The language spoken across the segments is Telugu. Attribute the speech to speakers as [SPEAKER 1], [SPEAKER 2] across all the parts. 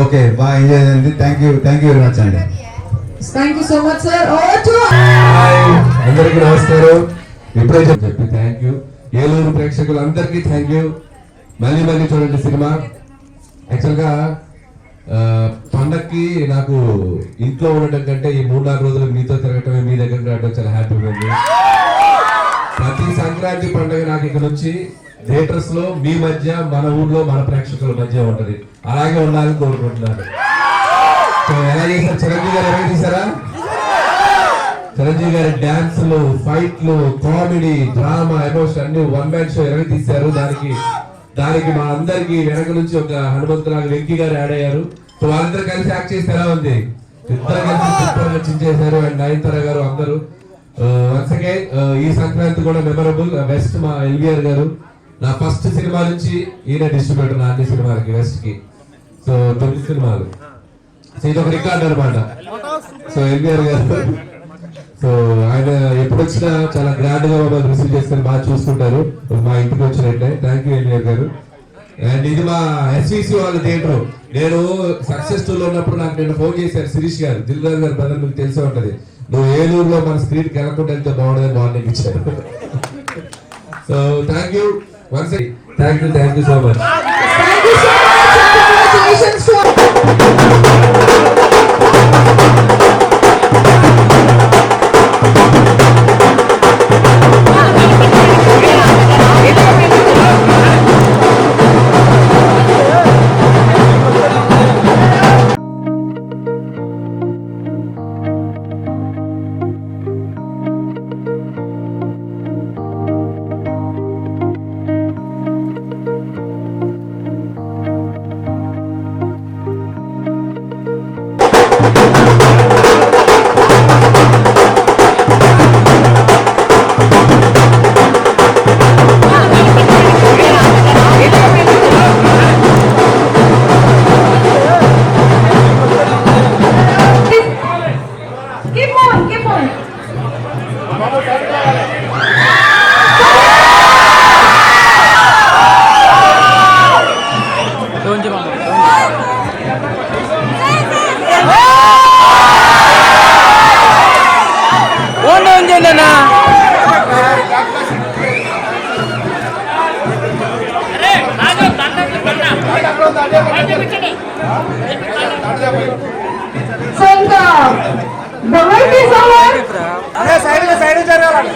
[SPEAKER 1] ఓకే బాగా ఎంజాయ్ చేయండి. Thank you thank you very much అండి.
[SPEAKER 2] Thank you so much sir
[SPEAKER 3] అందరికీ నమస్కారం. ఇప్పుడే చెప్పి థ్యాంక్ యూ ఏలూరు ప్రేక్షకులందరికీ థ్యాంక్ యూ మళ్ళీ మళ్ళీ చూడండి సినిమా. యాక్చువల్గా పండక్కి నాకు ఇంట్లో ఉండటం కంటే ఈ మూడు నాలుగు రోజులు మీతో తిరగటమే మీ దగ్గర రావడం చాలా హ్యాపీగా ఉంది. సంక్రాంతి పండుగ నాకు ఇక్కడ వచ్చి థియేటర్స్లో మీ మధ్య మన ఊర్లో మన ప్రేక్షకుల మధ్య ఉంటది. అలాగే ఉండాలని కోరుకుంటున్నాను. ఎలా చేశారు? చిరంజీవి గారు ఎలా చేశారా చిరంజీవి గారి డాన్సులు ఫైట్లు కామెడీ డ్రామా ఎమోషన్ అన్ని వన్ మ్యాన్ షో ఎరగ తీశారు? దానికి దానికి మా అందరికి వెనక నుంచి ఒక హనుమంతరావు వెంకీ గారు యాడ్ అయ్యారు. సో వాళ్ళిద్దరు కలిసి యాక్ట్ చేసి ఎలా ఉంది? ఇద్దరు కలిసి సూపర్గా చేశారు అండ్ నయనతార గారు అందరూ Uh, వన్స్ అగైన్ uh, ఈ సంక్రాంతి కూడా మెమరబుల్ వెస్ట్ uh, మా ఎల్విఆర్ గారు నా ఫస్ట్ సినిమా నుంచి ఈయన డిస్ట్రిబ్యూటర్ నా అన్ని సినిమాలకి వెస్ట్కి. సో తొమ్మిది సినిమాలు. సో ఇది ఒక రికార్డ్ అనమాట సో ఎన్టీఆర్ గారు సో ఆయన ఎప్పుడు వచ్చినా చాలా గ్రాండ్గా మమ్మల్ని రిసీవ్ చేసుకొని బాగా చూసుకుంటారు మా ఇంటికి వచ్చినట్టే థ్యాంక్ యూ ఎన్టీఆర్ గారు. అండ్ ఇది మా ఎస్విసి వాళ్ళ థియేటర్ నేను సక్సెస్లో ఉన్నప్పుడు నాకు నేను ఫోన్ చేశారు శిరీష్ గారు. దిల్రాజ్ గారు బ్రదర్ మీకు తెలిసే ఉంటది. నువ్వు ఏలూరులో మన స్క్రీన్ కెలకుండా వెళ్తే బాగుండదని మార్నింగ్ ఇచ్చారు so thank you once thank you thank you so much
[SPEAKER 2] so ఇంకా
[SPEAKER 4] సైడ్ సైడ్ జరగాలి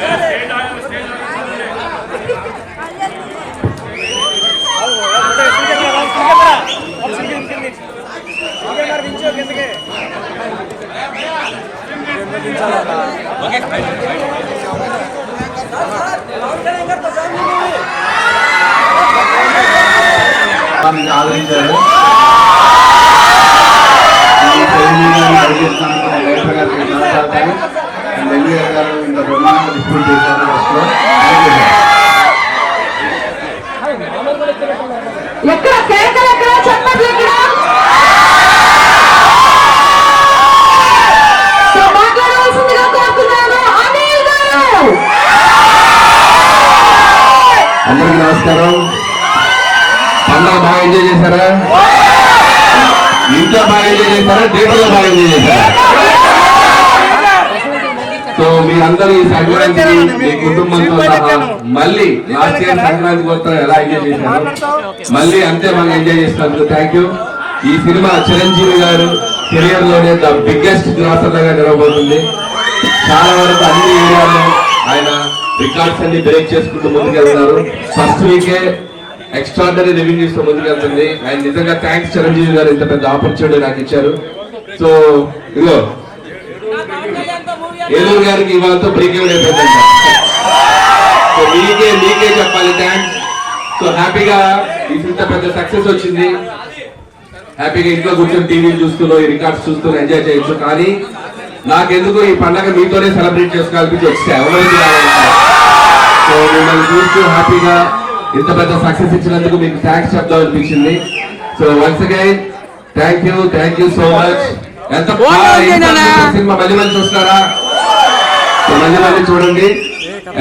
[SPEAKER 1] మనల్ని ఆదరించారు ఈ చిరంజీవి గారిని పరిగెత్తినందుకు నేను డైరెక్టర్ గారికి ధన్యవాదాలు. అండ్ ఎన్టీఆర్ గారు ఇంత బ్రహ్మాండంగా డిస్ట్రిబ్యూట్ చేశారు ఫస్ట్లో. Thank you sir.
[SPEAKER 2] ఎక్కడ? కేకలు ఎక్కడ? చప్పట్లు ఎక్కడ? మాట్లాడవలసిందిగా కోరుతున్నాను. అనిల్ గారు!
[SPEAKER 3] అందరికీ నమస్కారం. పండుగ బాగా ఎంజాయ్ చేశారా? ఇంట్లో బాగా ఎంజాయ్ చేశారా? థియేటర్లో బాగా ఎంజాయ్ చేశారా? మీరందరూ ఈ సంక్రాంతికి మీ కుటుంబంతో సహా మళ్ళీ లాస్ట్ ఇయర్ సంక్రాంతి కోసం ఎలా ఎంజాయ్ చేశారు? మళ్ళీ అంతే మనం ఎంజాయ్ చేసినందుకు థ్యాంక్ యూ ఈ సినిమా చిరంజీవి గారు కెరియర్లోనే ద బిగ్గెస్ట్ గ్రాసర్గా నిలవబోతుంది చాలా వరకు అన్ని ఏరియాల్లో ఆయన రికార్డ్స్ అన్ని బ్రేక్ చేసుకుంటూ ముందుకెళ్తున్నారు. ఫస్ట్ వీకే ఎక్స్ట్రాడనరీ రెవెన్యూస్తో ముందుకెళ్తుంది. అండ్ నిజంగా థ్యాంక్స్ చిరంజీవి గారు ఇంత పెద్ద ఆపర్చునిటీ నాకు ఇచ్చారు. సో ఇదిగో ఏలూరు గారికి ఇవాళతో బ్రేక్ అయిపోయిందంట. సో మీకే మీకే చెప్పాలి థ్యాంక్స్ సో హ్యాపీగా ఇంత పెద్ద సక్సెస్ వచ్చింది. హ్యాపీగా ఇంట్లో కూర్చొని టీవీలు చూస్తూ ఈ రికార్డ్స్ చూస్తూ ఎంజాయ్ చేయొచ్చు. కానీ నాకెందుకు ఈ పండగ మీతోనే సెలబ్రేట్ చేసుకోవాలనిపించి వచ్చి ఎవరైతే సో మిమ్మల్ని చూస్తూ హ్యాపీగా ఇంత పెద్ద సక్సెస్ ఇచ్చినందుకు మీకు థ్యాంక్స్ చెప్దాం అనిపించింది so once again thank you thank you so much ఎంత. సినిమా మళ్ళీ మళ్ళీ చూస్తారా మళ్ళీ మళ్ళీ చూడండి.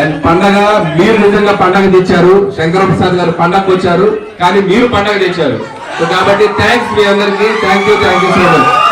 [SPEAKER 3] అండ్ పండగ మీరు నిజంగా పండగ తెచ్చారు. శంకర ప్రసాద్ గారు పండగ వచ్చారు. కానీ మీరు పండగ తెచ్చారు. సో కాబట్టి థ్యాంక్స్ మీ అందరికి. Thank you thank you so much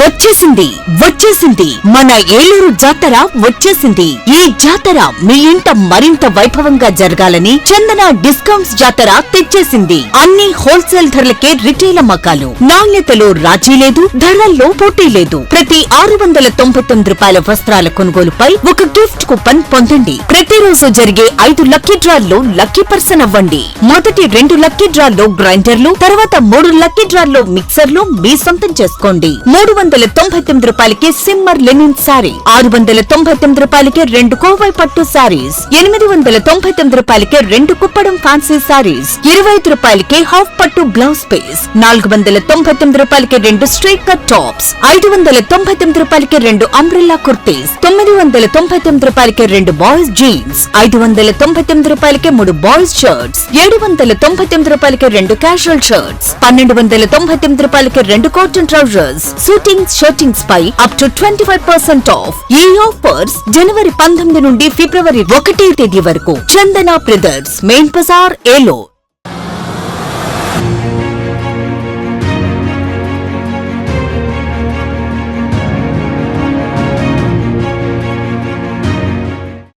[SPEAKER 5] వచ్చేసింది వచ్చేసింది. మన ఏలూరు జాతర వచ్చేసింది. ఈ జాతర మీ ఇంట మరింత వైభవంగా జరగాలని చందన డిస్కౌంట్స్ జాతర తెచ్చేసింది. అన్ని హోల్సేల్ ధరలకే రిటైల్ అమ్మకాలు. నాణ్యతలో రాజీ లేదు ధరల్లో పోటీ లేదు. ప్రతి ఆరు వందల తొంభై తొమ్మిది రూపాయల వస్త్రాల కొనుగోలుపై ఒక గిఫ్ట్ కూపన్ పొందండి. ప్రతిరోజు జరిగే ఐదు లక్కీ డ్రాల్లో లక్కీ పర్సన్ అవ్వండి. మొదటి రెండు లక్కీ డ్రాల్లో గ్రైండర్లు తర్వాత మూడు లక్కీ డ్రాల్లో మిక్సర్లు మీ సొంతం చేసుకోండి. మూడు వందల తొంభై తొమ్మిది రూపాయలకి సిమ్మర్ లెనిన్ సారీ ఆరు వందల తొంభై తొమ్మిది రూపాయలకి రెండు కోవై పట్టు సారీస్ ఎనిమిది వందల తొంభై తొమ్మిది రూపాయలకి రెండు కుప్పడం ఫ్యాన్సీ సారీస్ ఇరవై ఐదు రూపాయలకి హాఫ్ పట్టు బ్లౌజ్ పీస్ నాలుగు వందల తొంభై తొమ్మిది రూపాయలకి రెండు స్ట్రైట్ కట్ టాప్స్ ఐదు వందల తొంభై తొమ్మిది రూపాయలకి రెండు అంబ్రెల్లా కుర్తీస్ తొమ్మిది వందల తొంభై తొమ్మిది రూపాయలకి రెండు బాయ్స్ జీన్స్ ఐదు వందల తొంభై తొమ్మిది రూపాయలకి మూడు బాయ్స్ షర్ట్స్ ఏడు వందల తొంభై తొమ్మిది రూపాయలకి రెండు క్యాజువల్ షర్ట్స్ పన్నెండు వందల తొంభై తొమ్మిది రూపాయలకి రెండు cotton trousers shootings shirtings pi up to twenty five percent off ఈ ఆఫర్స్ జనవరి పంతొమ్మిది నుండి ఫిబ్రవరి ఒకటి తేదీ వరకు. చందన బ్రదర్స్ మెయిన్ బజార్ ఏలో